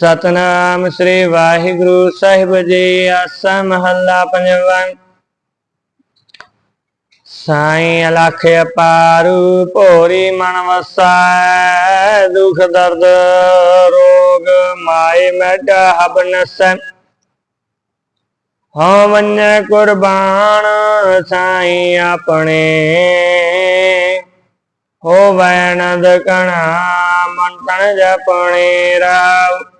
ਸਤਨਾਮ ਸ੍ਰੀ ਵਾਹਿਗੁਰੂ ਸਾਹਿਬ ਜੀ, ਆਸਾ ਮਹੱਲਾ ਪੰਜਵਾਂ। ਸਾਈ ਅਲਖ ਅਪਾਰੂ, ਭੋਰੀ ਮਨ ਵਸੈ, ਦੁਖ ਦਰਦ, ਰੋਗ ਮਾਏ ਮੈਡਾ ਹਬ ਨਸੈ ਹਉ ਵੰਨ ਕੁਰਬਾਨ, ਸਾਈ ਆਪਣੇ। ਹੋ ਵੈਨਦ ਕਣਾ, ਮਨ ਤਨ ਜਪਣੇ ਰਾਵ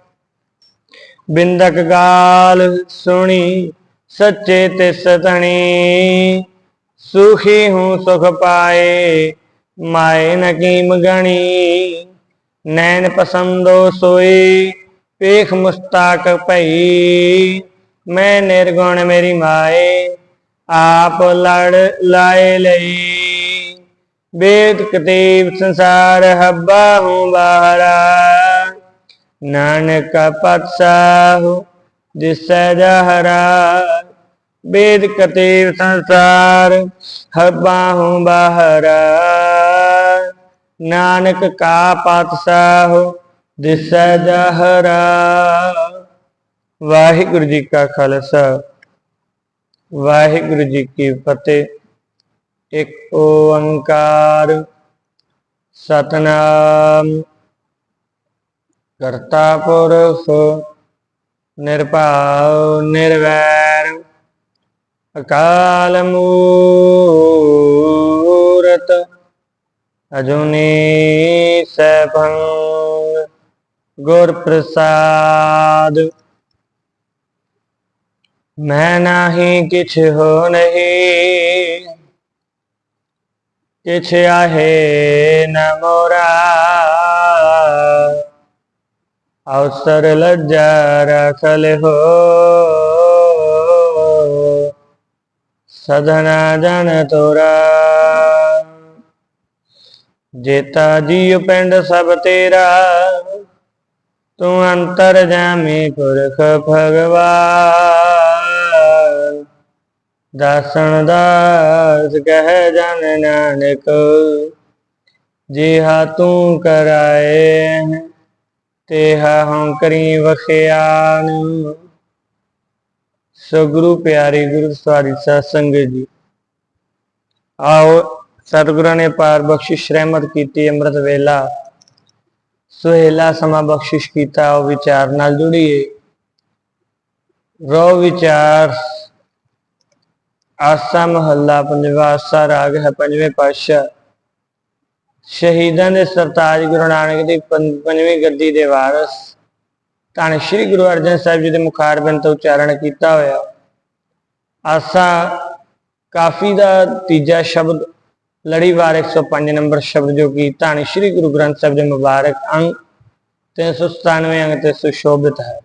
ਬਿੰਦਕ ਗਾਲ ਸੁਣੀ, ਸੱਚੇ ਤੇ ਸਤਣੀ। ਸੁਖੀ ਹੂੰ ਸੁਖ ਪਾਏ, ਮਾਏ ਨਕੀਮ ਗਣੀ। ਨੈਣ ਪਸੰਦੋ ਸੋਈ, ਪੇਖ ਮੁਸਤਾਕ ਭਈ। ਮੈਂ ਨਿਰਗੁਣ ਮੇਰੀ ਮਾਏ, ਆਪ ਲੜ ਲਾਏ ਲਈ। ਵੇਦ ਕਤੇਬ ਸੰਸਾਰ ਹੱਬਾ ਹੂੰ ਬਾਹਰਾ ਨਾਨਕ ਪਤਸਾਹੁ, ਦਿਸੈ ਜਹਰਾ ਵੇਦ ਕਤੇਬ ਸੰਸਾਰ ਹੱਬਾ ਬਾਹਰਾ ਨਾਨਕ ਕਾ ਪਤਸਾਹੁ, ਦਿਸੈ ਜਹਰਾ ਵਾਹਿਗੁਰੂ ਜੀ ਕਾ ਖਾਲਸਾ, ਵਾਹਿਗੁਰੂ ਜੀ ਕੀ ਫਤਿਹ। ਇੱਕ ਓੰਕਾਰ, ਸਤਨਾਮ। ਕਰਤਾ ਪੁਰਖ ਨਿਰਭਉ ਨਿਰਵੈਰ ਅਕਾਲ ਮੂਰਤ ਅਜੂਨੀ ਸੈਭੰ ਗੁਰ ਪ੍ਰਸਾਦ ਮੈਂ ਨਾਹੀ ਕਿਛ ਹੋ ਨਹੀਂ ਕਿਛ ਆਹੇ ਨ ਮੋਰਾ ਅਵਸਰ ਲੱਜਾ ਰਖਲ ਹੋ ਸਦਨਾ ਜਨ ਤੋਰਾ। ਜੇਤਾ ਜੀਉ ਪਿੰਡ ਸਭ ਤੇਰਾ। ਤੂੰ ਅੰਤਰ ਜਾਮੀ ਪੁਰਖ ਭਗਵਾਨ। ਦਾਸਨ ਦਾਸ ਕਹਿ ਜਨ ਨਾਨਕ। ਹਾ ਤੂੰ ਕਰਾਏ। ਤੇ ਹਉ ਕਰੀ ਵਖਿਆਨ। ਸੋ ਗੁਰੂ ਪਿਆਰੇ ਗੁਰੂ ਸਵਾਰੀ ਸਾਧ ਸੰਗਤ ਜੀ। ਆਓ ਸਤਿਗੁਰਾਂ ਨੇ ਪਾਰ ਬਖਸ਼ਿਸ਼ ਰਹਿਮਤ ਕੀਤੀ, ਅੰਮ੍ਰਿਤ ਵੇਲਾ। ਸੁਹੇਲਾ ਸਮਾਂ ਬਖਸ਼ਿਸ਼ ਕੀਤਾ, ਉਹ ਵਿਚਾਰ ਨਾਲ ਜੁੜੀਏ। ਰੋ ਵਿਚਾਰ, ਆਸਾ ਮਹੱਲਾ, ਪੰਜਵਾ ਆਸਾ ਰਾਗ ਹੈ ਪੰਜਵੇਂ ਪਾਤਸ਼ਾਹ। ਸ਼ਹੀਦਾਂ ਦੇ ਸਰਤਾਜ ਗੁਰੂ ਨਾਨਕ ਦੀ ਪੰ- ਪੰਜਵੀਂ ਗੱਦੀ ਦੇ ਵਾਰਸ ਧੰਨ ਸ਼੍ਰੀ ਗੁਰੂ ਅਰਜਨ ਸਾਹਿਬ ਜੀ ਦੇ ਮੁਖਾਰਬਿੰਦ ਤੋਂ ਉਚਾਰਨ ਕੀਤਾ ਹੋਇਆ। ਆਸਾ ਕਾਫੀ ਦਾ ਤੀਜਾ ਸ਼ਬਦ ਲੜੀਵਾਰ 105 ਨੰਬਰ ਸ਼ਬਦ ਜੋ ਕਿ ਧੰਨ ਸ਼੍ਰੀ ਗੁਰੂ ਗ੍ਰੰਥ ਸਾਹਿਬ ਦੇ ਮੁਬਾਰਕ ਅੰਗ 397 ਅੰਗ ਤੇ ਸੁਸ਼ੋਭਿਤ ਹੈ।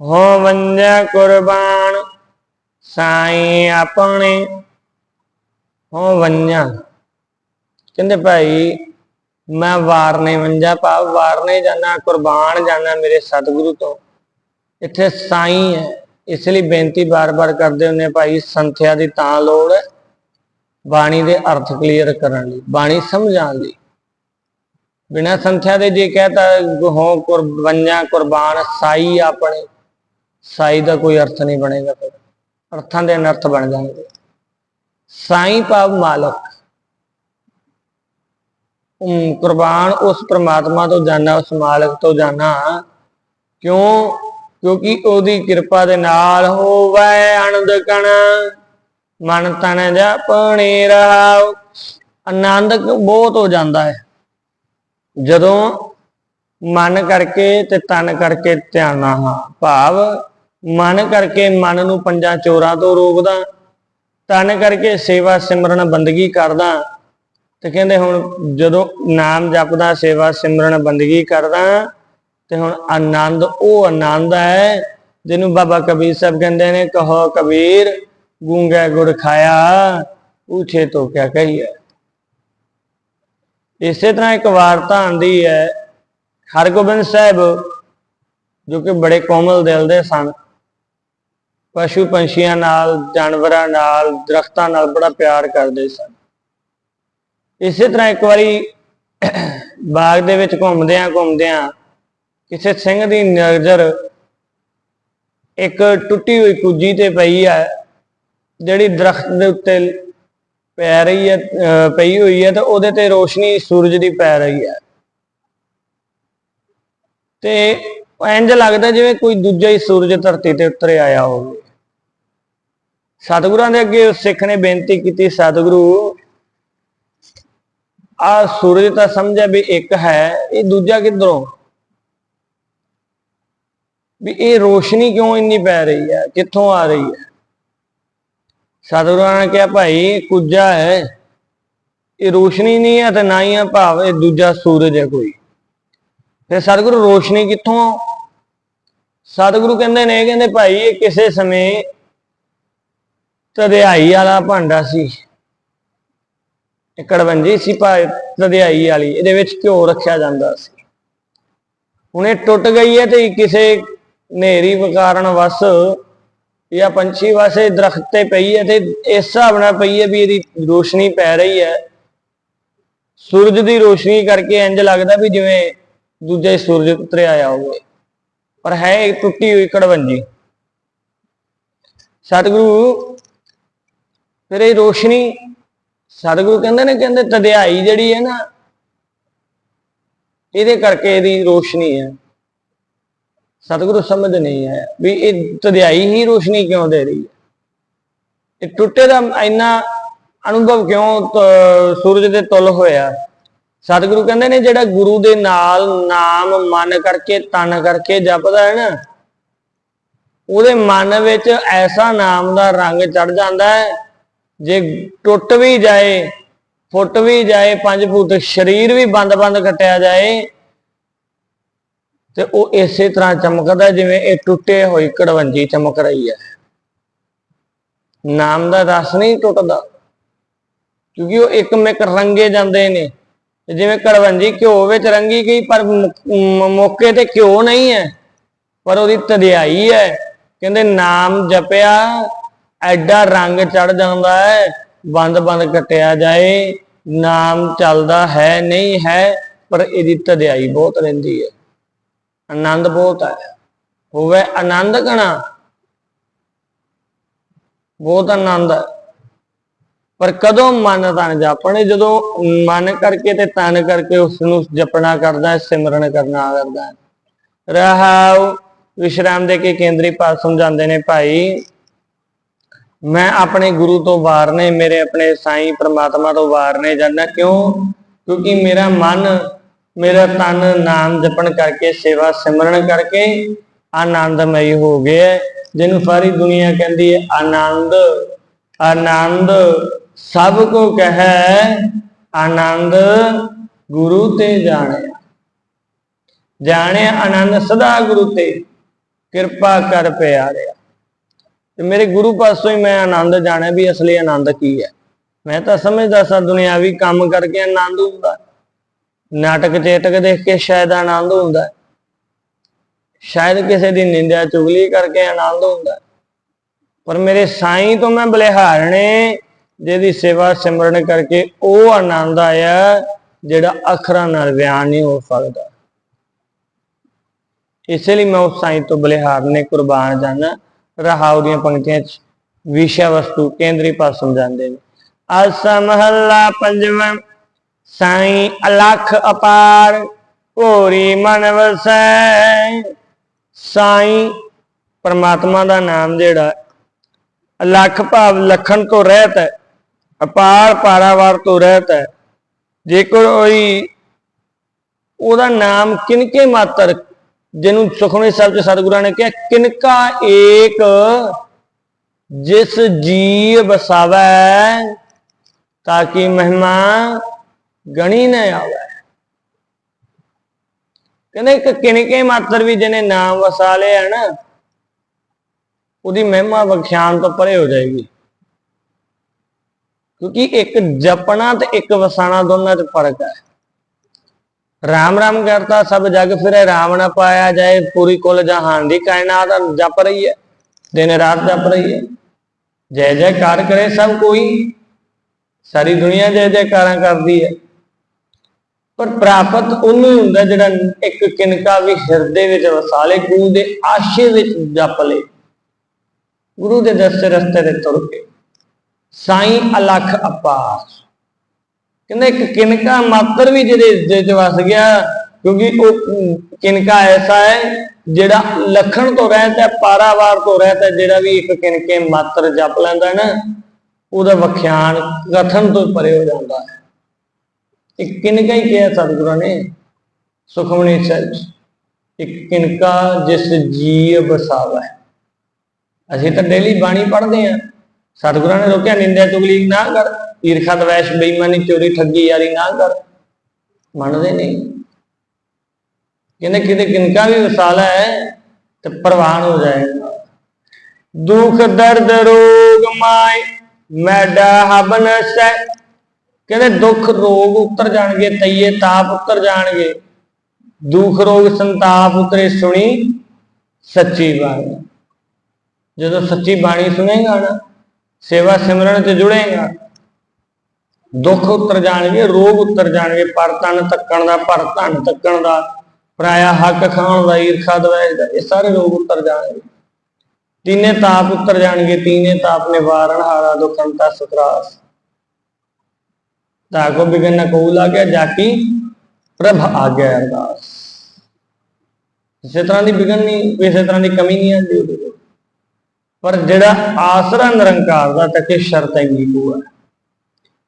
ਹੋ ਵੰਜਾ ਕੁਰਬਾਨ, ਸਾਈ ਆਪਣੇ, ਹੋ ਵੰਜਾ ਕਹਿੰਦੇ ਭਾਈ, ਮੈਂ ਵਾਰਨੇ ਵੰਜਾ ਭਾਵ ਵਾਰਨੇ ਜਾਣਾ ਕੁਰਬਾਨ ਜਾਣਾ ਮੇਰੇ ਸਤਿਗੁਰੂ ਤੋਂ। ਇੱਥੇ ਸਾਈ ਹੈ। ਇਸ ਲਈ ਬੇਨਤੀ ਬਾਰ-ਬਾਰ ਕਰਦੇ ਹੁੰਨੇ ਭਾਈ, ਸੰਥਿਆ ਦੀ ਤਾਂ ਲੋੜ ਹੈ ਬਾਣੀ ਦੇ ਅਰਥ ਕਲੀਅਰ ਕਰਨ ਲਈ, ਬਾਣੀ ਸਮਝਾਉਣ ਲਈ। ਬਿਨਾਂ ਸੰਥਿਆ ਦੇ ਜੇ ਕਹਤਾ ਹੋ ਕੁਰਬਾਨਾਂ ਕੁਰਬਾਨ, ਸਾਈ ਆਪਣੇ, ਸਾਈ ਦਾ ਕੋਈ ਅਰਥ ਨਹੀਂ ਬਣੇਗਾ ਫਿਰ। ਅਰਥਾਂ ਦੇ ਅਨਰਥ ਬਣ ਜਾਣਗੇ। ਸਾਈ ਭਾਵ ਮਾਲਕ। ਕੁਰਬਾਨ ਉਸ ਪ੍ਰਮਾਤਮਾ ਤੋਂ ਜਾਣਾ ਉਸ ਮਾਲਕ ਤੋਂ ਜਾਣਾ ਕਿਉਂ? ਕਿਉਂਕਿ ਉਹਦੀ ਕਿਰਪਾ ਦੇ ਨਾਲ ਹੋਵੇ ਆਨੰਦ ਕਣ ਮਨ ਤਨ ਜਪਣੀ ਰਹਾਉ। ਆਨੰਦ ਬਹੁਤ ਹੋ ਜਾਂਦਾ ਹੈ। ਜਦੋਂ ਮਨ ਕਰਕੇ ਤੇ ਤਨ ਕਰਕੇ ਧਿਆਨਾ ਹਾਂ ਭਾਵ ਮਨ ਕਰਕੇ ਮਨ ਨੂੰ ਪੰਜਾਂ ਚੋਰਾਂ ਤੋਂ ਰੋਕਦਾ, ਤਨ ਕਰਕੇ ਸੇਵਾ ਸਿਮਰਨ ਬੰਦਗੀ ਕਰਦਾ ਤੇ ਕਹਿੰਦੇ ਹੁਣ ਜਦੋਂ ਨਾਮ ਜਪਦਾ, ਸੇਵਾ ਸਿਮਰਨ, ਬੰਦਗੀ ਕਰਦਾ, ਤੇ ਹੁਣ ਆਨੰਦ, ਉਹ ਆਨੰਦ ਹੈ, ਜਿਹਨੂੰ ਬਾਬਾ ਕਬੀਰ ਸਾਹਿਬ ਕਹਿੰਦੇ ਨੇ, ਕਹੋ ਕਬੀਰ, ਗੂੰਗਾ ਗੁੜ ਖਾਇਆ ਪੂਛੇ ਤੋਂ ਕਿਆ ਕਹੀਏ ਇਸੇ ਤਰ੍ਹਾਂ ਇੱਕ ਵਾਰਤਾ ਆਂਦੀ ਹੈ, ਹਰਗੋਬਿੰਦ ਸਾਹਿਬ, ਜੋ ਕਿ ਬੜੇ ਕੋਮਲ ਦਿਲ ਦੇ ਸਨ, ਪਸ਼ੂ ਪੰਛੀਆਂ ਨਾਲ, ਜਾਨਵਰਾਂ ਨਾਲ, ਦਰਖਤਾਂ ਨਾਲ ਬੜਾ ਪਿਆਰ ਕਰਦੇ ਸਨ। ਇਸੇ ਤਰ੍ਹਾਂ ਇੱਕ ਵਾਰੀ ਬਾਗ ਦੇ ਵਿੱਚ ਘੁੰਮਦਿਆਂ ਘੁੰਮਦਿਆਂ ਕਿਸੇ ਸਿੰਘ ਦੀ ਨਜ਼ਰ ਇੱਕ ਟੁੱਟੀ ਹੋਈ ਕੁੱਜੀ ਤੇ ਪਈ ਹੈ ਜਿਹੜੀ ਦਰਖਤ ਦੇ ਉੱਤੇ ਪੈ ਰਹੀ ਹੈ ਪਈ ਹੋਈ ਹੈ ਤੇ ਉਹਦੇ ਤੇ ਰੋਸ਼ਨੀ ਸੂਰਜ ਦੀ ਪੈ ਰਹੀ ਹੈ ਤੇ ਇੰਜ ਲੱਗਦਾ ਜਿਵੇਂ ਕੋਈ ਦੂਜਾ ਹੀ ਸੂਰਜ ਧਰਤੀ ਤੇ ਉਤਰ ਆਇਆ ਹੋਵੇ। ਸਤਿਗੁਰਾਂ ਦੇ ਅੱਗੇ ਉਸ ਸਿੱਖ ਨੇ ਬੇਨਤੀ ਕੀਤੀ, ਸਤਿਗੁਰੂ ਆ ਸੂਰਜ ਤਾਂ ਸਮਝਿਆ ਵੀ ਇੱਕ ਹੈ, ਇਹ ਦੂਜਾ ਕਿੱਧਰੋਂ? ਵੀ ਇਹ ਰੋਸ਼ਨੀ ਕਿਉਂ ਇੰਨੀ ਪੈ ਰਹੀ ਹੈ? ਕਿੱਥੋਂ ਆ ਰਹੀ ਹੈ? ਸਤਿਗੁਰਾਂ ਨੇ ਕਿਹਾ, ਭਾਈ ਇਹ ਕੁੱਜਾ ਹੈ। ਇਹ ਰੋਸ਼ਨੀ ਨਹੀਂ ਹੈ ਤੇ ਨਾ ਹੀ ਹੈ ਭਾਵ ਇਹ ਦੂਜਾ ਸੂਰਜ ਹੈ ਕੋਈ। ਫਿਰ ਸਤਿਗੁਰੂ, ਰੋਸ਼ਨੀ ਕਿੱਥੋਂ? ਸਤਿਗੁਰੂ ਕਹਿੰਦੇ ਨੇ, ਕਹਿੰਦੇ, ਭਾਈ, ਇਹ ਕਿਸੇ ਸਮੇਂ ਤਰਿਆਈ ਵਾਲਾ ਭਾਂਡਾ ਸੀ। ਕੜਵੰਜੀ ਸੀ ਭਾਈ ਤਦਿਆਈ ਵਾਲੀ, ਇਹਦੇ ਵਿੱਚ ਘਿਓ ਰੱਖਿਆ ਜਾਂਦਾ ਸੀ। ਹੁਣ ਇਹ ਟੁੱਟ ਗਈ ਹੈ ਤੇ ਕਿਸੇ ਨੇਰੀ ਵਕਾਰਨ ਵਸ ਜਾਂ ਪੰਛੀ ਵਾਸੇ ਦਰਖਤ ਤੇ ਪਈ ਹੈ ਤੇ ਇਸ ਹਿਸਾਬ ਨਾਲ ਪਈ ਹੈ ਵੀ ਇਹਦੀ ਰੋਸ਼ਨੀ ਪੈ ਰਹੀ ਹੈ। ਸੂਰਜ ਦੀ ਰੋਸ਼ਨੀ ਕਰਕੇ ਇੰਜ ਲੱਗਦਾ ਵੀ ਜਿਵੇਂ ਦੂਜੇ ਸੂਰਜ ਉਤਰਿਆ ਆਇਆ ਹੋਵੇ। ਪਰ ਹੈ ਇੱਕ ਟੁੱਟੀ ਹੋਈ ਕੜਵੰਜੀ ਸਤਿਗੁਰੂ, ਫਿਰ ਇਹ ਰੋਸ਼ਨੀ ਸਤਿਗੁਰੂ ਕਹਿੰਦੇ ਨੇ, ਕਹਿੰਦੇ ਤਦਿਆਈ ਜਿਹੜੀ ਹੈ ਨਾ, ਇਹਦੇ ਕਰਕੇ ਇਹਦੀ ਰੋਸ਼ਨੀ ਹੈ। ਸਤਿਗੁਰੂ ਸਮਝ ਨਹੀਂ ਹੈ ਵੀ ਇਹ ਤਦਿਆਈ ਹੀ ਰੋਸ਼ਨੀ ਕਿਉਂ ਦੇ ਰਹੀ ਹੈ? ਇਹ ਟੁੱਟੇ ਦਾ ਇੰਨਾ ਅਨੁਭਵ ਕਿਉਂ ਤ- ਸੂਰਜ ਦੇ ਤੁਲ ਹੋਇਆ? ਸਤਿਗੁਰੂ ਕਹਿੰਦੇ ਨੇ, ਜਿਹੜਾ ਗੁਰੂ ਦੇ ਨਾਲ ਨਾਮ ਮਨ ਕਰਕੇ, ਤਨ ਕਰਕੇ ਜਪਦਾ ਹੈ ਨਾ, ਉਹਦੇ ਮਨ ਵਿੱਚ ਐਸਾ ਨਾਮ ਦਾ ਰੰਗ ਚੜ ਜਾਂਦਾ ਹੈ ਜੇ ਟੁੱਟ ਵੀ ਜਾਏ, ਫੁੱਟ ਵੀ ਜਾਏ 5 ਫੁੱਟ, ਸਰੀਰ ਵੀ ਬੰਦ-ਬੰਦ ਕੱਟਿਆ ਜਾਏ, ਤੇ ਉਹ ਇਸੇ ਤਰ੍ਹਾਂ ਚਮਕਦਾ ਜਿਵੇਂ ਇਹ ਟੁੱਟੇ ਹੋਈ ਕੜਵੰਜੀ ਚਮਕ ਰਹੀ ਹੈ। ਨਾਮ ਦਾ ਰਸ ਨਹੀਂ ਟੁੱਟਦਾ, ਕਿਉਂਕਿ ਉਹ ਇੱਕ ਮਿਕ ਰੰਗੇ ਜਾਂਦੇ ਨੇ। ਜਿਵੇਂ ਕੜਵੰਜੀ ਘਿਓ ਵਿੱਚ ਰੰਗੀ ਗਈ, ਪਰ ਮੌਕੇ ਤੇ ਘਿਓ ਨਹੀਂ ਹੈ, ਪਰ ਉਹਦੀ ਤਦਿਆਈ ਹੈ। ਕਹਿੰਦੇ ਨਾਮ ਜਪਿਆ ਐਡਾ ਰੰਗ ਚੜ ਜਾਂਦਾ ਹੈ, ਬੰਦ ਬੰਦ ਕੱਟਿਆ ਜਾਏ, ਨਾਮ ਚੱਲਦਾ ਹੈ ਨਹੀਂ ਹੈ, ਪਰ ਇਹਦੀ ਤਦਿਆਈ ਬਹੁਤ ਰਹਿੰਦੀ ਹੈ। ਆਨੰਦ ਬਹੁਤ ਹੈ ਹੋਵੇ ਆਨੰਦ ਕਣਾ, ਬਹੁਤ ਆਨੰਦ ਹੈ ਪਰ ਕਦੋਂ ਮਨ ਤਨ ਜਾਪਣੇ, ਜਦੋਂ ਮਨ ਕਰਕੇ ਤੇ ਤਨ ਕਰਕੇ ਉਸ ਨੂੰ ਜਪਣਾ ਕਰਦਾ ਹੈ, ਸਿਮਰਨ ਕਰਨਾ ਕਰਦਾ ਹੈ। ਰਹਾਉ, ਵਿਸ਼ਰਾਮ ਦੇ ਕੇ ਕੇਂਦਰੀ ਪਾਸ ਸਮਝਾਉਂਦੇ ਨੇ ਭਾਈ ਮੈਂ ਆਪਣੇ ਗੁਰੂ ਤੋਂ ਵਾਰ ਨੇ, ਮੇਰੇ ਆਪਣੇ ਸਾਈਂ ਪ੍ਰਮਾਤਮਾ ਤੋਂ ਵਾਰ ਨੇ ਜਾਂਦਾ। ਕਿਉਂ? ਕਿਉਂਕਿ ਮੇਰਾ ਮਨ, ਮੇਰਾ ਤਨ ਨਾਮ ਜਪਣ ਕਰਕੇ, ਸੇਵਾ ਸਿਮਰਨ ਕਰਕੇ ਆਨੰਦਮਈ ਹੋ ਗਿਆ ਜਿਹਨੂੰ ਸਾਰੀ ਦੁਨੀਆ ਕਹਿੰਦੀ ਹੈ, ਆਨੰਦ ਆਨੰਦ। ਸਭ ਕੋ ਕਹੈ, ਆਨੰਦ ਗੁਰੂ ਤੇ ਜਾਣਿਆ ਜਾਣਿਆ ਆਨੰਦ ਸਦਾ ਗੁਰੂ ਤੇ, ਕਿਰਪਾ ਕਰ ਪਿਆਰਿਆ। ਤੇ ਮੇਰੇ ਗੁਰੂ ਪਾਸੋਂ ਹੀ ਮੈਂ ਆਨੰਦ ਜਾਣਿਆ ਵੀ ਅਸਲੀ ਆਨੰਦ ਕੀ ਹੈ। ਮੈਂ ਤਾਂ ਸਮਝਦਾ ਸਾਂ ਦੁਨਿਆਵੀ ਕੰਮ ਕਰਕੇ ਆਨੰਦ ਹੁੰਦਾ। ਨਾਟਕ ਚੇਤਕ ਦੇਖ ਕੇ ਸ਼ਾਇਦ ਆਨੰਦ ਹੁੰਦਾ। ਸ਼ਾਇਦ ਕਿਸੇ ਦੀ ਨਿੰਦਿਆ ਚੁਗਲੀ ਕਰਕੇ ਆਨੰਦ ਹੁੰਦਾ। ਪਰ ਮੇਰੇ ਸਾਈਂ ਤੋਂ ਮੈਂ ਬਲਿਹਾਰਣੇ, ਜਿਹਦੀ ਸੇਵਾ ਸਿਮਰਨ ਕਰਕੇ ਉਹ ਆਨੰਦ ਆਇਆ, ਜਿਹੜਾ ਅੱਖਰਾਂ ਨਾਲ ਬਿਆਨ ਨਹੀਂ ਹੋ ਸਕਦਾ। ਇਸੇ ਲਈ ਮੈਂ ਉਸ ਸਾਈਂ ਤੋਂ ਬਲਿਹਾਰਨੇ ਕੁਰਬਾਨ ਜਾਣਾ ਰਹਾਉ ਦੀਆਂ ਪੰਕਤੀਆਂ ਚ ਵਿਸ਼ਾ ਵਸਤੂ ਕੇਂਦਰੀ ਪਾਸ ਸਮਝਾਉਂਦੇ ਨੇ। ਅਸ ਮਹੱਲਾ ਪੰਜਵਾਂ, ਸਾਈਂ ਅਲਖ ਅਪਾਰ, ਭੋਰੀ ਮਨ ਵਸੈ। ਸਾਈਂ ਪਰਮਾਤਮਾ ਦਾ ਨਾਮ ਜਿਹੜਾ, ਅਲਖ ਭਾਵ ਲਖਣ ਤੋਂ ਰਹਿਤ ਹੈ, ਅਪਾਰ ਪਾਰਾਵਾਰ ਤੋਂ ਰਹਿਤ ਹੈ। ਜੇਕਰ ਕੋਈ ਉਹਦਾ ਨਾਮ ਕਿਨਕੇ ਮਾਤਰ ਜਿਹਨੂੰ ਸੁਖਮਨੀ ਸਾਹਿਬ ਚ ਸਤਿਗੁਰਾਂ ਨੇ ਕਿਹਾ, ਕਿਨਕਾ ਏਕ ਜਿਸ ਜੀ ਬਸਾਵੈ ਤਾਂ ਕਿ ਮਹਿਮਾ ਗਣੀ ਨਾ ਆਵੇ। ਕਹਿੰਦੇ ਇੱਕ ਕਿਨਕੇ ਮਾਤਰ ਵੀ ਜਿਹਨੇ ਨਾਮ ਵਸਾ ਲਿਆ ਨਾ ਉਹਦੀ ਮਹਿਮਾ ਵਿਖਿਆਨ ਤੋਂ ਪਰੇ ਹੋ ਜਾਏਗੀ। ਕਿਉਂਕਿ ਇੱਕ ਜਪਣਾ ਤੇ ਇੱਕ ਵਸਾਣਾ ਦੋਨਾਂ 'ਚ ਫ਼ਰਕ ਹੈ। ਰਾਮ ਰਾਮ ਕਰਤਾ ਸਭ ਜਗ ਫਿਰੇ ਰਾਮ ਨਾ ਪਾਇਆ ਜਾਏ ਪੂਰੀ ਕੁਲ ਜਹਾਨ ਦੀ ਕਾਇਨਾਤ ਜਪ ਰਹੀ ਹੈ ਦਿਨ ਰਾਤ ਜਪ ਰਹੀ ਹੈ ਜੈ ਜੈਕਾਰ ਕਰੇ ਸਭ ਕੋਈ ਸਾਰੀ ਦੁਨੀਆ ਜੈ ਜੈਕਾਰਾਂ ਕਰਦੀ ਹੈ ਪਰ ਪ੍ਰਾਪਤ ਉਹਨੂੰ ਹੁੰਦਾ ਜਿਹੜਾ ਇੱਕ ਕਿਨਕਾ ਵੀ ਹਿਰਦੇ ਵਿੱਚ ਵਸਾਲੇ ਗੁਰੂ ਦੇ ਆਸ਼ੇ ਵਿੱਚ ਜਪ ਲੇ ਗੁਰੂ ਦੇ ਦੱਸੇ ਰਸਤੇ ਤੇ ਤੁਰ ਕੇ ਸਾਈਂ ਅਲਖ ਅਪਾਰ ਕਹਿੰਦਾ ਇੱਕ ਕਿਨਕਾ ਮਾਤਰ ਵੀ ਜਿਹਦੇ ਹਿਰਦੇ 'ਚ ਵਸ ਗਿਆ, ਕਿਉਂਕਿ ਉਹ ਕਿਨਕਾ ਐਸਾ ਹੈ ਜਿਹੜਾ ਲਖਣ ਤੋਂ ਰਹਿਤ ਹੈ, ਪਾਰਾਵਾਰ ਤੋਂ ਰਹਿਤ ਹੈ, ਜਿਹੜਾ ਵੀ ਇੱਕ ਕਿਨਕੇ ਮਾਤਰ ਜਪ ਲੈਂਦਾ ਨਾ, ਉਹਦਾ ਵਖਿਆਨ ਕਥਨ ਤੋਂ ਪਰੇ ਹੋ ਜਾਂਦਾ ਹੈ। ਇੱਕ ਕਿਨਕਾ ਹੀ ਕਿਹਾ ਸਤਿਗੁਰਾਂ ਨੇ, ਸੁਖਮਨੀ ਸਾਹਿਬ ਇੱਕ ਕਿਨਕਾ ਜਿਸ ਜੀ ਬਸਾਵਾ ਅਸੀਂ ਤਾਂ ਡੇਲੀ ਬਾਣੀ ਪੜ੍ਹਦੇ ਆ ਸਤਿਗੁਰਾਂ ਨੇ ਰੋਕਿਆ, ਨਿੰਦਿਆ ਚੁਗਲੀ ਨਾ ਕਰ, ਈਰਖਾ ਦਵੈਸ਼ ਬੇਈਮਾਨੀ ਚੋਰੀ ਠੱਗੀ ਯਾਰੀ ਨਾ ਕਰ। ਮੰਨਦੇ ਨਹੀਂ। ਕਹਿੰਦੇ ਕਿਤੇ ਕਿਨਕਾ ਵੀ ਵਸਾਲਾ ਹੈ, ਤੇ ਪ੍ਰਵਾਨ ਹੋ ਜਾਏਗਾ। ਦੁੱਖ, ਦਰਦ, ਰੋਗ ਮਾਇ ਮੈਡਾ ਹਬਨ ਸੈ ਕਹਿੰਦੇ ਦੁੱਖ, ਰੋਗ ਉਤਰ ਜਾਣਗੇ, ਤਈਏ ਤਾਪ ਉਤਰ ਜਾਣਗੇ। ਦੁੱਖ, ਰੋਗ ਸੰਤਾਪ ਉਤਰੇ ਸੁਣੀ ਸੱਚੀ ਬਾਣੀ। ਜਦੋਂ ਸੱਚੀ ਬਾਣੀ ਸੁਣੇਗਾ ਨਾ ਸੇਵਾ ਸਿਮਰਨ ਚ ਜੁੜੇਗਾ। ਦੁੱਖ ਉਤਰ ਜਾਣਗੇ, ਰੋਗ ਉਤਰ ਜਾਣਗੇ, ਪਰ ਤਨ ਤੱਕਣ ਦਾ, ਪਰ ਧਨ ਤੱਕਣ ਦਾ, ਪਰਾਇਆ ਹੱਕ ਖਾਣ ਦਾ, ਈਰਖਾ ਦਵੈਸ਼ ਦਾ, ਇਹ ਸਾਰੇ ਰੋਗ ਉਤਰ ਜਾਣਗੇ। ਤੀਨੇ ਤਾਪ ਉਤਰ ਜਾਣਗੇ, ਤੀਨੇ ਤਾਪ ਨਿਵਾਰਣ ਹਾਰਾ ਦੁਖੰਤਾ ਸੁਤਰਾਸ ਤਾਕੋ ਬਿਗਨ ਨ ਕੋ ਲਾਗਿਆ ਜਾਕੀ ਪ੍ਰਭ ਆ ਗਿਆ ਅਰਦਾਸ। ਇਸੇ ਤਰ੍ਹਾਂ ਦੀ ਬਿਗਨ ਨਹੀਂ ਇਸੇ ਤਰ੍ਹਾਂ ਦੀ ਕਮੀ ਨਹੀਂ ਆਉਂਦੀ। ਪਰ ਜਿਹੜਾ ਆਸਰਾ ਨਿਰੰਕਾਰ ਦਾ ਤੱਕੇ ਸ਼ਰਤ ਹੈਗੀ ਕੋ ਹੈ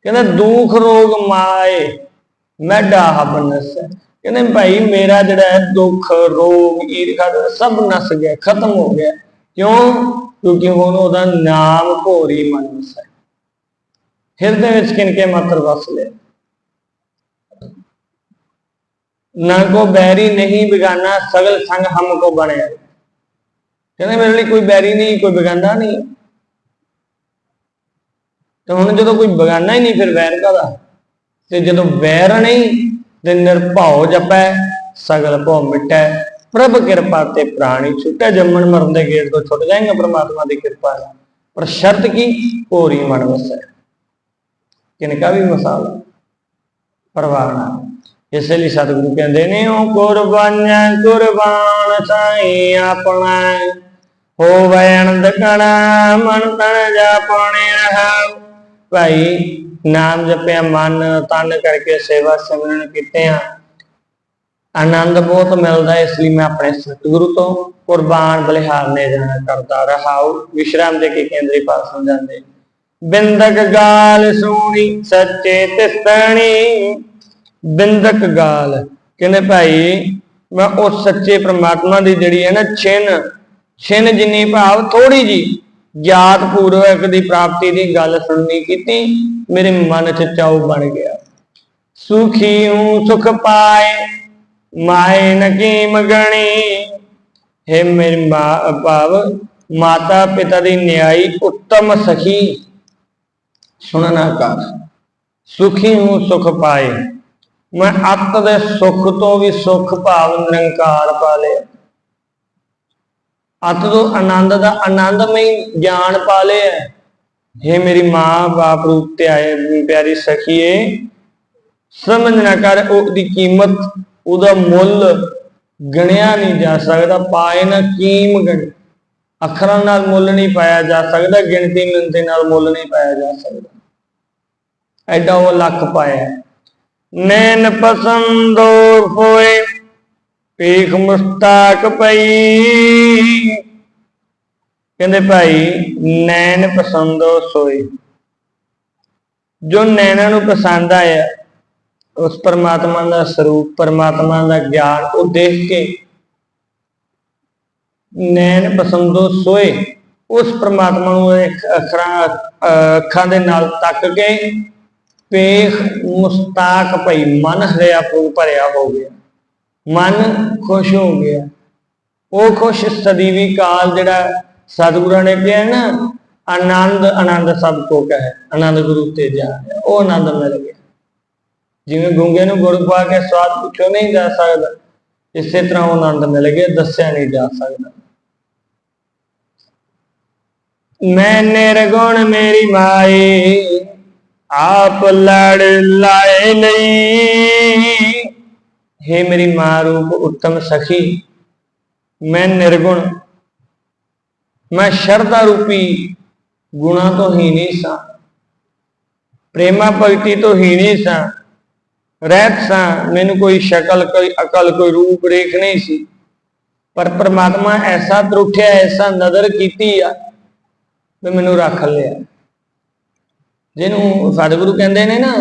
ਕਹਿੰਦਾ, ਦੁੱਖ ਰੋਗ ਮਾਏ ਮੈਡਾ ਹਬਨਸ ਕਹਿੰਦੇ, ਭਾਈ, ਮੇਰਾ ਜਿਹੜਾ ਹੈ ਦੁੱਖ, ਰੋਗ, ਈਰਖਾ, ਸਭ ਨਸ ਗਿਆ, ਖਤਮ ਹੋ ਗਿਆ। ਕਿਉਂ? ਕਿਉਂਕਿ ਹੁਣ ਉਹਦਾ ਨਾਮ ਘੋਰੀ ਮਨ ਵਸੈ ਹਿਰਦੇ ਵਿੱਚ ਕਿਨਕੇ ਮਾਤਰ ਵਸ ਲਿਆ? ਨਾ ਕੋ ਬੈਰੀ ਨਹੀਂ ਬਿਗਾਨਾ, ਸਗਲ ਸੰਗ ਹਮ ਕੋ ਬਣਿਆ। ਕਹਿੰਦੇ ਮੇਰੇ ਲਈ ਕੋਈ ਬੈਰੀ ਨਹੀਂ, ਕੋਈ ਬਗਾਨਾ ਨਹੀਂ। ਤੇ ਹੁਣ ਜਦੋਂ ਕੋਈ ਬਗਾਨਾ ਹੀ ਨਹੀਂ, ਫਿਰ ਵੈਰ ਕਾਦਾ ਤੇ ਜਦੋਂ ਵੈਰ ਨਹੀਂ, ਤੇ ਨਿਰਭਉ ਜਪੈ, ਸਗਲ ਭਉ ਮਿਟੈ। ਪ੍ਰਭ ਕਿਰਪਾ ਤੇ ਪ੍ਰਾਣੀ ਛੁਟੈ, ਜੰਮਣ ਮਰਨ ਦੇ ਗੇੜ ਤੋਂ ਛੁੱਟ ਜਾਏਗਾ ਪ੍ਰਮਾਤਮਾ ਦੀ ਕਿਰਪਾ ਨਾਲ। ਪਰ ਸ਼ਰਤ ਕੀ? ਕੋਰੀ ਮਨ ਵਸੈ। ਕਿਨਕਾ ਵੀ ਮਸਾਲ ਪਰਵਾਨਾ ਇਸੇ ਲਈ ਸਤਿਗੁਰੂ ਕਹਿੰਦੇ ਨੇ ਉਹ ਕੁਰਬਾਨਾਂ ਕੁਰਬਾਨ ਸਾਈ ਆਪਣਾ। ਹੋਵੇ ਆਨੰਦ ਕਣਾ, ਮਨ ਤਨ ਜਾਪਣੇ ਰਹਾ। ਭਾਈ, ਨਾਮ ਜਪਿਆ ਮਨ, ਤਨ ਕਰਕੇ ਸੇਵਾ ਸਿਮਰਨ ਕੀਤੇ ਆ ਆਨੰਦ ਬਹੁਤ ਮਿਲਦਾ, ਇਸ ਲਈ ਮੈਂ ਆਪਣੇ ਸਤਿਗੁਰੂ ਤੋਂ ਕੁਰਬਾਨ ਬਲਿਹਾਰਨੇ ਜਾਣਾ ਕਰਦਾ ਰਹਾਉ। ਵਿਸ਼ਰਾਮ ਦੇ ਕੇ ਕੇਂਦਰੀ ਪਾਸੋਂ ਜਾਂਦੇ ਬਿੰਦਕ ਗਾਲ ਸੋਣੀ, ਸੱਚੇ ਤਿਸਤਣੀ। ਬਿੰਦਕ ਗਾਲ, ਕਹਿੰਦੇ ਭਾਈ, ਮੈਂ ਉਹ ਸੱਚੇ ਪ੍ਰਮਾਤਮਾ ਦੀ ਜਿਹੜੀ ਹੈ ਨਾ ਛਿਨ ਛਿਨ ਜਿੰਨੀ ਭਾਵ ਥੋੜੀ ਜੀ। ਗਿਆਤ ਪੂਰਵਕ ਦੀ ਪ੍ਰਾਪਤੀ ਦੀ ਗੱਲ ਸੁਣਨੀ ਕੀਤੀ, ਮੇਰੇ ਮਨ ਚ ਚਾਉ ਬਣ ਗਿਆ। ਸੁਖੀ ਹੂੰ ਸੁਖ ਪਾਏ, ਮਾਏ ਨਕੀਮ ਗਣੀ। ਹੈ ਮੇਰੀ ਮਾਂ, ਭਾਵ ਮਾਤਾ ਪਿਤਾ ਦੀ ਨਿਆਈ ਉੱਤਮ ਸਖੀ। ਸੁਣਨਾ ਕਰ ਸੁਖੀ ਹੂੰ ਸੁਖ ਪਾਏ। ਮੈਂ ਅੱਤ ਦੇ ਸੁਖ ਤੋਂ ਵੀ ਸੁਖ ਭਾਵ ਨਿਰੰਕਾਰ ਪਾ ਲਿਆ। ਅੱਤ ਤੋਂ ਆਨੰਦ ਦਾ ਆਨੰਦਮਈ ਗਿਆਨ ਪਾ ਲਿਆ। ਹੈ ਮੇਰੀ ਮਾਂ, ਬਾਪ ਰੂਪ ਤੇ ਆਏ ਪਿਆਰੀ ਸਖੀਏ, ਸਮਝ ਨਾ ਕਰ ਉਹਦੀ ਕੀਮਤ, ਉਹਦਾ ਮੁੱਲ ਗਣਿਆ ਨਹੀਂ ਜਾ ਸਕਦਾ, ਪਾਏ ਨਾ ਕੀਮ ਗਣ। ਅੱਖਰਾਂ ਨਾਲ ਮੁੱਲ ਨਹੀਂ ਪਾਇਆ ਜਾ ਸਕਦਾ, ਗਿਣਤੀ ਮਿੰਤੇ ਨਾਲ ਮੁੱਲ ਨਹੀਂ ਪਾਇਆ ਜਾ ਸਕਦਾ। ਐਡਾ ਉਹ ਲੱਖ ਪਾਇਆ। ਨੈਣ ਪਸੰਦੋ ਹੋਏ ਪੀਖ ਮੁਸਤਾਕ ਪਈ। ਕਹਿੰਦੇ ਭਾਈ, ਨੈਣ ਪਸੰਦੋ ਸੋਈ ਜੋ ਨੈਣਾਂ ਨੂੰ ਪਸੰਦ ਆਇਆ, ਉਸ ਪਰਮਾਤਮਾ ਦਾ ਸਰੂਪ, ਪਰਮਾਤਮਾ ਦਾ ਗਿਆਨ, ਉਹ ਦੇਖ ਕੇ ਨੈਣ ਪਸੰਦੋ ਸੋਏ। ਉਸ ਪਰਮਾਤਮਾ ਨੂੰ ਅੱਖਰਾਂ ਅੱਖਾਂ ਦੇ ਨਾਲ ਤੱਕ ਕੇ ਪੇਖ ਮੁਸਤਾਕ ਭਈ ਮਨ ਹਰਿਆ ਭਰਿਆ ਹੋ ਗਿਆ। ਮਨ ਖੁਸ਼ ਹੋ ਗਿਆ। ਉਹ ਖੁਸ਼ ਸਦੀਵੀ ਕਾਲ ਜਿਹੜਾ ਸਤਿਗੁਰਾਂ ਨੇ ਕਿਹਾ ਨਾ, ਆਨੰਦ ਆਨੰਦ ਸਭ ਕੋ ਕਹੇ, ਆਨੰਦ ਗੁਰੂ ਤੇ ਜਾ ਉਹ ਆਨੰਦ ਮਿਲ ਗਿਆ। ਜਿਵੇਂ ਗੁੰਗੇ ਨੂੰ ਗੁੜ ਪਾ ਕੇ ਸਵਾਦ ਪੁੱਛੋ, ਨਹੀਂ ਜਾ ਸਕਦਾ। ਇਸੇ ਤਰ੍ਹਾਂ ਉਹ ਆਨੰਦ ਮਿਲ ਗਿਆ, ਦੱਸਿਆ ਨਹੀਂ ਜਾ ਸਕਦਾ। ਮੈਂ ਨਿਰਗੁਣ ਮੇਰੀ ਮਾਈ ਆਪ ਲੜ ਲਾਏ ਲਈ। हे ਮੇਰੀ ਮਾਂ ਰੂਪ ਉੱਤਮ ਸਖੀ, ਮੈਂ ਨਿਰਗੁਣ, ਮੈਂ ਸ਼ਰਧਾ ਰੂਪੀ ਗੁਣਾ ਤੋਂ ਹੀਣੀ ਸਾਂ, ਪ੍ਰੇਮਾ ਭਗਤੀ ਤੋਂ ਹੀਣੀ ਸਾਂ, ਰਹਿਤ ਸਾਂ, ਮੈਨੂੰ ਕੋਈ ਸ਼ਕਲ, ਕੋਈ ਅਕਲ, ਕੋਈ ਰੂਪ ਰੇਖ ਨਹੀਂ ਸੀ, ਪਰ ਪ੍ਰਮਾਤਮਾ ਐਸਾ ਤਰੁੱਠਿਆ, ਐਸਾ ਨਜ਼ਰ ਕੀਤੀ ਆ ਵੀ ਮੈਨੂੰ ਰੱਖ ਲਿਆ। ਜਿਹਨੂੰ ਸਤਿਗੁਰੂ ਕਹਿੰਦੇ ਨੇ ਨਾ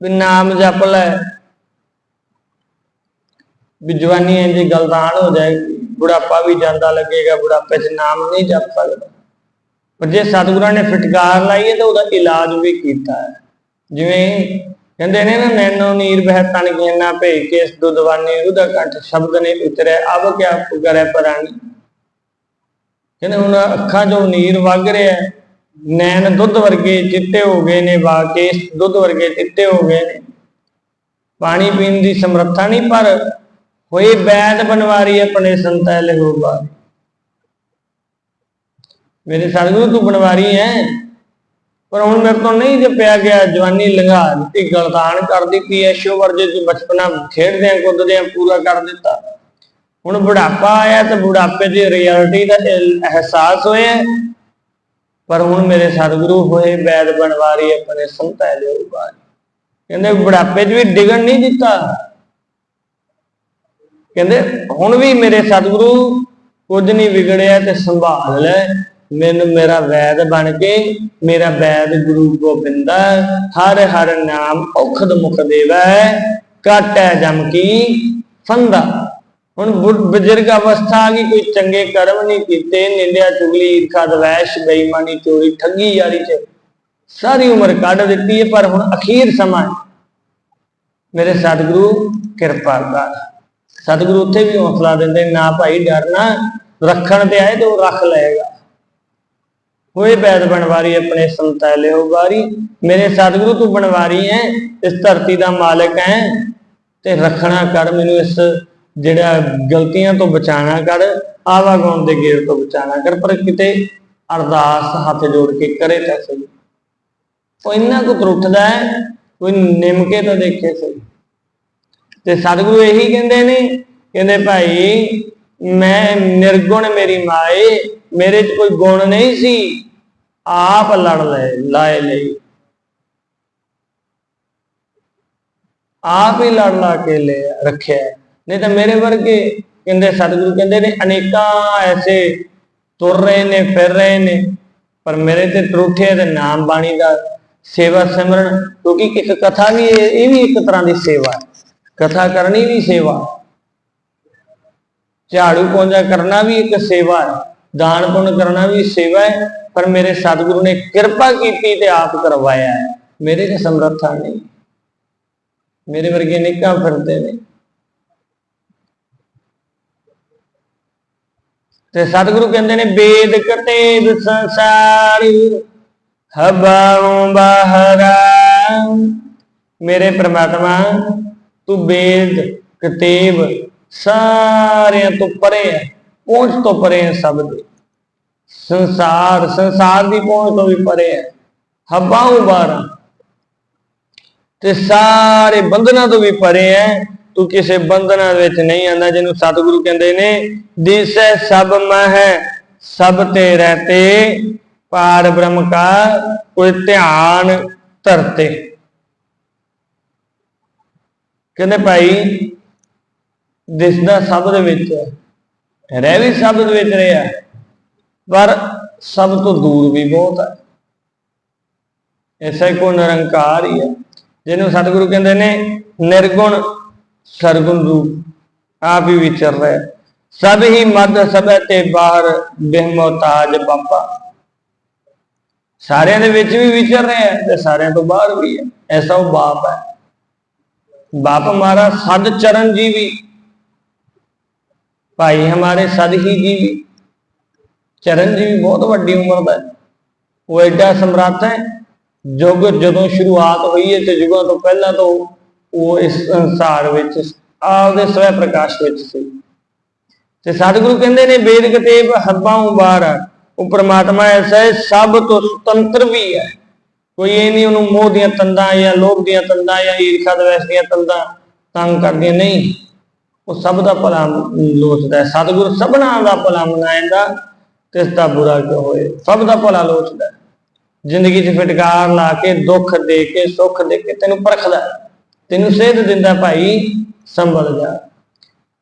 ਵੀ ਨਾਮ ਜਪ ਲੈ ਵੀ ਜਵਾਨੀ ਇੰਜ ਗਲਦਾਨ ਹੋ ਜਾਏਗੀ ਬੁਢਾਪਾ ਵੀ ਜਾਂਦਾ ਲੱਗੇਗਾ ਬੁਢਾਪੇ 'ਚ ਨਾਮ ਨਹੀਂ ਜਪ ਸਕਦਾ। ਪਰ ਜੇ ਸਤਿਗੁਰਾਂ ਨੇ ਫਟਕਾਰ ਲਾਈ ਹੈ ਤਾਂ ਉਹਦਾ ਇਲਾਜ ਵੀ ਕੀਤਾ ਹੈ। ਜਿਵੇਂ ਕਹਿੰਦੇ ਨੇ ਨਾ ਨੈਣੋ ਨੀਰ ਬਹਿ ਤਨ ਗਿਆਨਾ ਭੇ ਕੇ ਇਸ ਦੁਦਵਾਨੀ ਉਹਦਾ ਕੰਠ ਸ਼ਬਦ ਨੇ ਉਤਰਿਆ ਅਬ ਕਿਆ ਕਰੇ ਪਰਾਣੀ ਕਹਿੰਦੇ ਹੁਣ ਅੱਖਾਂ 'ਚੋਂ ਨੀਰ ਵਗ ਰਿਹਾ ਹੈ, ਨੈਣ ਦੁੱਧ ਵਰਗੇ ਚਿੱਟੇ ਹੋ ਗਏ ਨੇ ਬਾਕੇਸ ਦੁੱਧ ਵਰਗੇ ਚਿੱਟੇ ਹੋ ਗਏ ਨੇ। ਪਾਣੀ ਪੀਣ ਦੀ ਸਮਰੱਥਾ ਨਹੀਂ ਪਰ ਹੋਈ ਬੈਦ ਬਨਵਾਰੀ ਆਪਣੇ ਸੰਤੈ ਲਹੋਬਾ ਮੇਰੇ ਸਤਿਗੁਰੂ ਤੂੰ ਬਨਵਾਰੀ ਹੈ। ਪਰ ਹੁਣ ਮੇਰੇ ਤੋਂ ਨਹੀਂ ਜਪਿਆ ਗਿਆ, ਜਵਾਨੀ ਲੰਘਾ ਦਿੱਤੀ, ਗਲਤਾਨ ਕਰ ਦਿੱਤੀ, ਐਸ਼ੋ ਵਰਜੇ ਚ ਬਚਪਨਾ ਖੇਡਦੇ ਆ, ਕੁੱਦਦੇ ਆ, ਪੂਰਾ ਕਰ ਦਿੱਤਾ। ਹੁਣ ਬੁਢਾਪਾ ਆਇਆ ਤੇ ਬੁਢਾਪੇ ਦੀ ਰਿਐਲਿਟੀ ਦਾ ਅਹਿਸਾਸ ਹੋਇਆ। ਪਰ ਹੁਣ ਮੇਰੇ ਸਤਿਗੁਰੂ ਹੋਏ ਬੈਦ ਬਨਵਾਰੀ ਆਪਣੇ ਸੰਤਾਂ ਸੰਤੈ ਲਹੋਬਾ ਕਹਿੰਦੇ ਬੁਢਾਪੇ 'ਚ ਵੀ ਡਿਗਣ ਨਹੀਂ ਦਿੱਤਾ। ਕਹਿੰਦੇ, ਹੁਣ ਵੀ ਮੇਰੇ ਸਤਿਗੁਰੂ ਕੁਝ ਨਹੀਂ ਵਿਗੜਿਆ ਤੇ ਸੰਭਾਲ ਲੈ। ਮੈਨੂੰ ਮੇਰਾ ਵੈਦ ਬਣ ਕੇ, ਮੇਰਾ ਵੈਦ ਗੁਰੂ ਗੋਬਿੰਦਾ ਹਰ ਹਰ ਨਾਮ ਔਖਦ ਮੁਖ ਦੇਵੈ। ਕਾਟੈ ਜਮ ਕੀ ਫੰਦਾ ਹੁਣ ਬੁ- ਬਜ਼ੁਰਗ ਅਵਸਥਾ ਆ ਗਈ, ਕੋਈ ਚੰਗੇ ਕਰਮ ਨਹੀਂ ਕੀਤੇ। ਨਿੰਦਿਆ ਚੁਗਲੀ, ਈਰਖਾ ਦਵੈਸ਼, ਬੇਈਮਾਨੀ, ਚੋਰੀ, ਠੱਗੀ, ਯਾਰੀ ਚ ਸਾਰੀ ਉਮਰ ਕੱਢ ਦਿੱਤੀ ਹੈ, ਪਰ ਹੁਣ ਅਖੀਰ ਸਮਾਂ ਮੇਰੇ ਸਤਿਗੁਰੂ ਕਿਰਪਾ ਕਰ। ਸਤਿਗੁਰੂ ਉੱਥੇ ਵੀ ਹੌਸਲਾ ਦਿੰਦੇ ਨਾ ਭਾਈ ਡਰਨਾ ਰੱਖਣ ਤੇ ਆਏ ਤੇ ਉਹ ਰੱਖ ਲਏਗਾ। ਹੋਏ ਬੈਦ ਬਣਵਾਰੀ ਆਪਣੇ ਸੰਤੈ ਲਿਓ ਵਾਰੀ, ਮੇਰੇ ਸਤਿਗੁਰੂ ਤੂੰ ਬਣਵਾਰੀ ਹੈ ਇਸ ਧਰਤੀ ਦਾ ਮਾਲਕ ਹੈ ਤੇ ਰੱਖਣਾ ਕਰ ਮੈਨੂੰ ਇਸ ਜਿਹੜਾ ਗਲਤੀਆਂ ਤੋਂ ਬਚਾਣਾ ਕਰ ਆਵਾਗੁਣ ਦੇ ਗੇੜ ਤੋਂ ਬਚਾਣਾ ਕਰ, ਪਰ ਕਿਤੇ ਅਰਦਾਸ ਹੱਥ ਜੋੜ ਕੇ ਕਰੇ ਤਾਂ ਸਹੀ। ਉਹ ਇੰਨਾ ਕੁ ਤਰੁੱਠਦਾ ਹੈ ਕੋਈ ਨਿਮਕੇ ਤਾਂ ਦੇਖੇ ਸਹੀ। ਤੇ ਸਤਿਗੁਰੂ ਇਹੀ ਕਹਿੰਦੇ ਨੇ, ਕਹਿੰਦੇ ਭਾਈ, ਮੈਂ ਨਿਰਗੁਣ ਮੇਰੀ ਮਾਏ, ਮੇਰੇ 'ਚ ਕੋਈ ਗੁਣ ਨਹੀਂ ਸੀ, ਆਪ ਲੜ ਲੈ, ਲਾਏ ਲਈ। ਆਪ ਹੀ ਲੜ ਲਾ ਕੇ ਲੈ ਰੱਖਿਆ। ਨਹੀਂ ਤਾਂ ਮੇਰੇ ਵਰਗੇ ਕਹਿੰਦੇ, ਸਤਿਗੁਰੂ ਕਹਿੰਦੇ ਨੇ, ਅਨੇਕਾਂ ਐਸੇ ਤੁਰ ਰਹੇ ਨੇ, ਫਿਰ ਰਹੇ ਨੇ, ਪਰ ਮੇਰੇ ਤੇ ਟਰੂਠੇ ਤੇ ਨਾਮ ਬਾਣੀ ਦਾ ਸੇਵਾ ਸਿਮਰਨ, ਕਿਉਂਕਿ ਇੱਕ ਕਥਾ ਵੀ ਇਹ ਵੀ ਇੱਕ ਤਰ੍ਹਾਂ ਦੀ ਸੇਵਾ ਹੈ। ਕਥਾ ਕਰਨੀ ਵੀ ਸੇਵਾ। ਹੈ। ਝਾੜੂ ਪੋਂਜਾ ਕਰਨਾ ਵੀ ਇੱਕ ਸੇਵਾ ਹੈ। ਦਾਨ ਪੁੰਨ ਕਰਨਾ ਵੀ ਸੇਵਾ ਹੈ। ਪਰ ਮੇਰੇ ਸਤਿਗੁਰੂ ਨੇ ਕਿਰਪਾ ਕੀਤੀ ਤੇ ਆਪ ਕਰਵਾਇਆ ਮੇਰੇ ਦੀ ਸਮਰੱਥਾ ਨਹੀਂ। ਮੇਰੇ ਵਰਗੇ ਨਿੱਕਾ ਫਿਰਦੇ ਨੇ। ਤੇ ਸਤਿਗੁਰੂ ਕਹਿੰਦੇ ਨੇ ਬੇਦ ਕਤੇਬ ਸੰਸਾਰੀ, ਹਬਾਉ ਬਾਹਰਾ। ਮੇਰੇ ਪ੍ਰਮਾਤਮਾ ਤੂੰ ਬੇਦ, ਕਤੇਬ, ਸਾਰਿਆਂ ਤੋਂ ਪਰੇ ਹੈ, ਪਹੁੰਚ ਤੋਂ ਪਰੇ ਹੈ ਸਭ ਦੇ। ਸੰਸਾਰ ਸੰਸਾਰ ਦੀ ਪਹੁੰਚ ਤੋਂ ਵੀ ਪਰੇ ਹੈ। ਹਬਾਉ ਬਾਹਰਾ ਤੇ ਸਾਰੇ ਬੰਧਨਾਂ ਤੋਂ ਵੀ ਪਰੇ ਹੈ। ਤੂੰ ਕਿਸੇ ਬੰਧਨਾਂ ਵਿੱਚ ਨਹੀਂ ਆਂਦਾ ਜਿਹਨੂੰ ਸਤਿਗੁਰੂ ਕਹਿੰਦੇ ਨੇ, ਦਿਸੈ ਸਭ ਮਹਿ, ਸਭ ਤੇ ਰਹਤੇ, ਪਾਰ ਬ੍ਰਹਮ ਕਾ ਕੋਈ ਧਿਆਨ ਧਰਤੇ। ਕਹਿੰਦੇ ਭਾਈ ਦਿਸਦਾ ਸਭ ਦੇ ਵਿੱਚ ਰਹਿ ਵੀ ਸਭ ਦੇ ਵਿੱਚ ਰਿਹਾ, ਪਰ ਸਭ ਤੋਂ ਦੂਰ ਵੀ ਬਹੁਤ ਹੈ ਐਸਾ ਹੀ ਕੋਈ ਨਿਰੰਕਾਰ ਹੀ ਹੈ ਜਿਹਨੂੰ ਸਤਿਗੁਰੂ ਕਹਿੰਦੇ ਨੇ, ਨਿਰਗੁਣ ਸਰਗੁਣ ਰੂਪ, ਆਪ ਹੀ ਵਿਚਰ ਰਿਹਾ। ਸਭ ਹੀ ਮਦ ਸਭੈ ਤੇ ਬਾਹਰ ਬੇਮੋਤਾਜ ਬਾਬਾ। ਸਾਰਿਆਂ ਦੇ ਵਿੱਚ ਵੀ ਵਿਚਰ ਰਿਹਾ ਹੈ ਤੇ ਸਾਰਿਆਂ ਤੋਂ ਬਾਹਰ ਵੀ ਹੈ ਐਸਾ ਉਹ ਬਾਪ ਹੈ ਬਾਪ ਹਮਾਰਾ ਸਦ ਚਰਨ ਜੀਵੀ, ਭਾਈ ਹਮਾਰੇ ਸਦ ਹੀ ਜੀਵੀ। ਚਰਨਜੀਵੀ ਬਹੁਤ ਵੱਡੀ ਉਮਰ ਦਾ ਉਹ ਐਡਾ ਸਮਰੱਥ ਹੈ। ਜੁਗ ਜਦੋਂ ਸ਼ੁਰੂਆਤ ਹੋਈ ਹੈ ਤੇ ਯੁਗਾਂ ਤੋਂ ਪਹਿਲਾਂ ਤੋਂ ਉਹ ਇਸ ਸੰਸਾਰ ਵਿੱਚ, ਆਪਦੇ ਸਵੈ ਪ੍ਰਕਾਸ਼ ਵਿੱਚ ਸੀ। ਤੇ ਸਤਿਗੁਰੂ ਕਹਿੰਦੇ ਨੇ, ਵੇਦ ਕਤੇਬ ਹੱਬਾਂ ਉਬਾਰ ਉਹ ਪ੍ਰਮਾਤਮਾ ਐਸਾ ਹੈ, ਸਭ ਤੋਂ ਸੁਤੰਤਰ ਵੀ ਹੈ। ਕੋਈ ਇਹ ਨਹੀਂ ਉਹਨੂੰ ਮੋਹ ਦੀਆਂ ਤੰਦਾਂ ਜਾਂ ਲੋਭ ਦੀਆਂ ਤੰਦਾਂ ਜਾਂ ਈਰਖਾ ਦਵੇਸ਼ ਦੀਆਂ ਤੰਦਾਂ ਤੰਗ ਕਰਦੀਆਂ, ਨਹੀਂ। ਉਹ ਸਭ ਦਾ ਭਲਾ ਲੋਚਦਾ ਸਤਿਗੁਰ ਸਭਨਾਂ ਦਾ ਭਲਾ ਮਨਾਏਗਾ ਤੇ ਇਸ ਦਾ ਬੁਰਾ ਕਿਉਂ ਹੋਏ? ਸਭ ਦਾ ਭਲਾ ਲੋਚਦਾ ਜ਼ਿੰਦਗੀ 'ਚ ਫਟਕਾਰ ਲਾ ਕੇ, ਦੁੱਖ ਦੇ ਕੇ, ਸੁੱਖ ਦੇ ਕੇ ਤੈਨੂੰ ਪਰਖਦਾ ਤੈਨੂੰ ਸੇਧ ਦਿੰਦਾ ਭਾਈ, ਸੰਭਲ ਜਾ।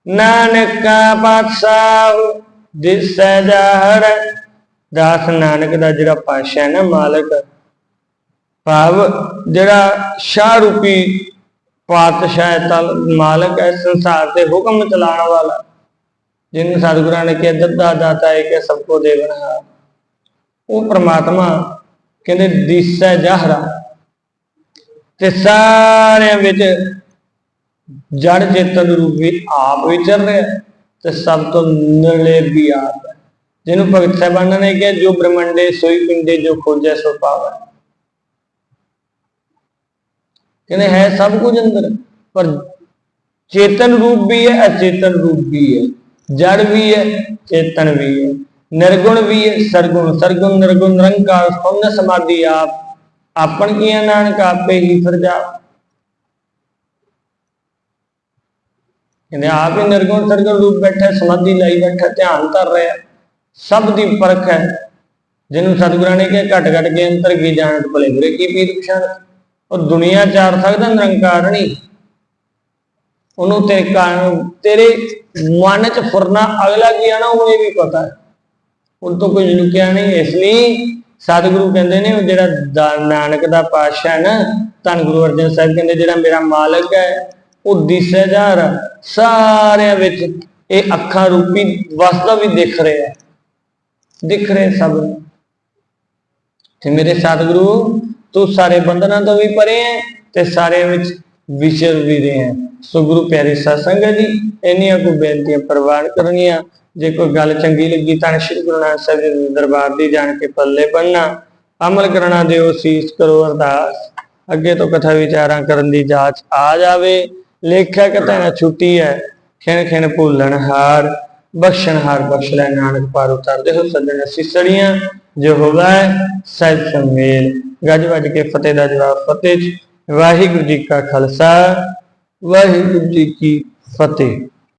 ਨਾਨਕ ਪਾਤਸ਼ਾਹ ਦਿਸੈ ਜਾਹਰ ਦਾਸ ਨਾਨਕ ਦਾ ਜਿਹੜਾ ਪਾਸ਼ਾ ਹੈ ਨਾ ਮਾਲਕ ਭਾਵ ਜਿਹੜਾ ਸ਼ਾਹ ਰੂਪੀ ਪਾਤਸ਼ਾਹ ਤਲ ਮਾਲਕ ਹੈ, ਸੰਸਾਰ ਤੇ ਹੁਕਮ ਚਲਾਉਣ ਵਾਲਾ। ਜਿਹਨੂੰ ਸਤਿਗੁਰਾਂ ਨੇ ਕਿਹਾ, ਦੱਦਾ ਦਾਤਾ ਹੈ ਕਿ ਸਭ ਕੋ ਦੇਵਨਹਾਰ ਉਹ ਪ੍ਰਮਾਤਮਾ ਕਹਿੰਦੇ, ਦਿਸੈ ਜਾਹਰਾ। ਤੇ ਸਾਰਿਆਂ ਵਿੱਚ ਜੜ ਚੇਤਨ ਰੂਪੀ ਆਪ ਵਿਚਰ ਰਿਹਾ ਤੇ ਸਭ ਤੋਂ ਨਲੇ ਵੀ ਆਪ ਹੈ। ਜਿਹਨੂੰ ਭਗਤ ਸਾਹਿਬਾਨਾਂ ਨੇ ਕਿਹਾ, ਜੋ ਬ੍ਰਹਮੰਡੇ ਸੋਈ ਪਿੰਡੇ, ਜੋ ਖੋਜੈ ਸੋ ਪਾਵੈ। ਕਹਿੰਦੇ ਹੈ ਸਭ ਕੁਝ ਅੰਦਰ। ਪਰ ਚੇਤਨ ਰੂਪ ਵੀ ਹੈ, ਅਚੇਤਨ ਰੂਪ ਵੀ ਹੈ। ਜੜ ਵੀ ਹੈ, ਚੇਤਨ ਵੀ ਹੈ। ਨਿਰਗੁਣ ਵੀ ਹੈ, ਸਰਗੁਣ। ਸਰਗੁਣ, ਨਿਰਗੁਣ, ਨਿਰੰਕਾਰ, ਸੋਨ, ਸਮਾਧੀ ਆਪ। ਆਪਣ ਕੀਆਂ ਨਾਨਕ, ਆਪੇ ਹੀ ਫਰਜਾ ਕਹਿੰਦੇ ਆਪ ਹੀ ਨਿਰਗੁਣ, ਸਰਗੁਣ ਰੂਪ ਬੈਠਾ, ਸਮਾਧੀ ਲਾਈ ਬੈਠਾ, ਧਿਆਨ ਧਰ ਰਿਹਾ। ਸਭ ਦੀ ਪਰਖ ਹੈ। ਜਿਹਨੂੰ ਸਤਿਗੁਰਾਂ ਨੇ ਕਿਹਾ, ਘਟ ਘਟ ਕੇ ਅੰਤਰ ਕੀ ਜਾਣਤ, ਭਲੇ ਬੁਰੇ ਕੀ ਪੀਰ ਪਛਾਣ ਉਹ ਦੁਨੀਆ ਚਾਰ ਸਕਦਾ ਨਿਰੰਕਾਰ ਨਹੀਂ। ਉਹਨੂੰ ਤੇਰੇ ਕਾਰਨ ਤੇਰੇ ਮਨ ਚ ਫੁਰਨਾ ਅਗਲਾ ਕੀ ਆਣਾ, ਉਹਨੂੰ ਇਹ ਵੀ ਪਤਾ। ਹੈ ਉਹ ਤੋਂ ਕੁਝ ਲੁਕਿਆ ਨਹੀਂ, ਇਸ ਲਈ ਸਤਿਗੁਰੂ ਕਹਿੰਦੇ ਨੇ ਜਿਹੜਾ ਨਾਨਕ ਦਾ ਪਾਤਸ਼ਾਹ ਨਾ, ਧੰਨ ਗੁਰੂ ਅਰਜਨ ਸਾਹਿਬ ਕਹਿੰਦੇ, ਜਿਹੜਾ ਮੇਰਾ ਮਾਲਕ ਹੈ, ਉਹ ਦਿਸੇ ਜਾ ਰਿਹਾ ਸਾਰਿਆਂ ਵਿੱਚ ਇਹ ਅੱਖਾਂ ਰੂਪੀ ਵਸਦਾ ਵੀ ਦਿਖ ਰਿਹਾ ਹੈ। ਦਿਖ ਰਹੇ ਸਭ ਨੂੰ। ਤੇ ਮੇਰੇ ਸਤਿਗੁਰੂ ਤੂੰ ਸਾਰੇ ਬੰਧਨਾਂ ਤੋਂ ਵੀ ਪਰੇ ਹੈ ਤੇ ਸਾਰਿਆਂ ਵਿੱਚ ਵਿਚਰ ਵੀ ਰਹੇ ਹੈ। ਸੋ ਗੁਰੂ ਪਿਆਰੇ ਸਾਧ ਜੀ, ਇੰਨੀਆਂ ਕੋ ਬੇਨਤੀਆਂ ਪ੍ਰਵਾਨ ਕਰਨੀਆਂ। ਜੇ ਕੋਈ ਗੱਲ ਚੰਗੀ ਲੱਗੀ ਤਾਂ ਸ਼੍ਰੀ ਗੁਰੂ ਨਾਨਕ ਸਾਹਿਬ ਜੀ ਦੇ ਦਰਬਾਰ ਦੀ ਜਾਣ ਕੇ ਪੱਲੇ ਬੰਨਣਾ ਅਮਲ ਕਰਨਾ ਦਿਓ, ਸੀਸ ਕਰੋ, ਅਰਦਾਸ। ਅੱਗੇ ਤੋਂ ਕਥਾ ਵਿਚਾਰਾਂ ਕਰਨ ਦੀ ਜਾਂਚ ਆ ਜਾਵੇ। ਲੇਖਾ ਕਥਾ ਨਾ ਛੁੱਟੀ ਹੈ। ਖਿਣ ਖਿਣ ਭੁੱਲਣ ਹਾਰ। ਬਖਸ਼ਣ ਹਾਰ ਬਖਸ਼ ਲੈ, ਨਾਨਕ ਪਾਰ ਉਤਾਰਦੇ ਹੋ, ਸੱਜਣ ਸਿਸੜੀਆਂ। ਜੋ ਹੋਵੇ ਸਹਿਜ ਸੰਮੇਲ। ਗੱਜ ਵੱਜ ਕੇ ਫਤਿਹ ਦਾ ਜਵਾਬ, ਫਤਿਹ ਵਾਹਿਗੁਰੂ ਜੀ ਕਾ ਖਾਲਸਾ, ਵਾਹਿਗੁਰੂ ਜੀ ਕੀ ਫਤਿਹ।